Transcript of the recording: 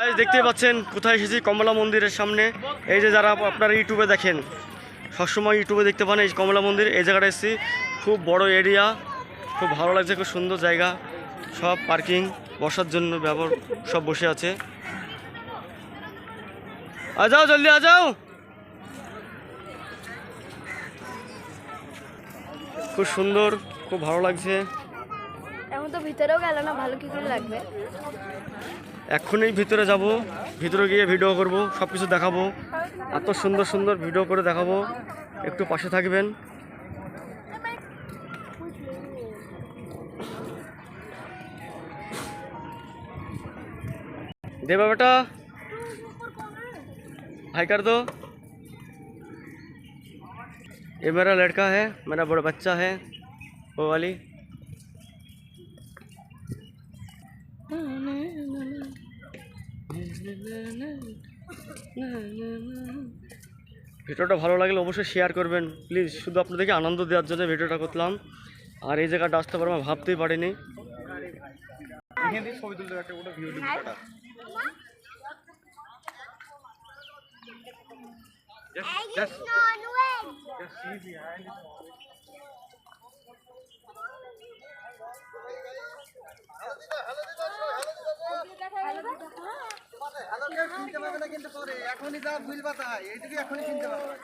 দেখতেই পাচ্ছেন, কোথায় এসেছি? কমলা মন্দিরের সামনে। এই যে যারা আপনারা ইউটিউবে দেখেন, সবসময় ইউটিউবে দেখতে পান এই কমলা মন্দির। এই জায়গাটা এসেছি। খুব বড় এরিয়া খুব ভালো লাগছে, খুব সুন্দর জায়গা। সব পার্কিং বসার জন্য ব্যবহার, সব বসে আছে। আ যাও, জলদি, আ যাও। খুব সুন্দর, খুব ভালো লাগছে। তো ভিতরেও গেল না ভালো কি করে লাগবে এক্ষুনি ভিতরে যাব ভিতরে গিয়ে ভিডিও করব সব কিছু দেখাবো এত সুন্দর সুন্দর ভিডিও করে দেখাবো একটু পাশে থাকবেন देवा बेटा हाय कर दो ये मेरा लड़का है मेरा बड़ा बच्चा है वो वाली ভিডিওটা ভালো লাগলে অবশ্যই শেয়ার করবেন। প্লিজ শুধু আপনাদেরকে আনন্দ দেওয়ার জন্য ভিডিওটা করলাম। আর এই জায়গাটা আসতে পারব আমি ভাবতেই পারিনি। কিনতে পাবে না কিন্তু পরে। এখনই যা ভুল পাতা এইটুকু এখনই কিনতে পারবে।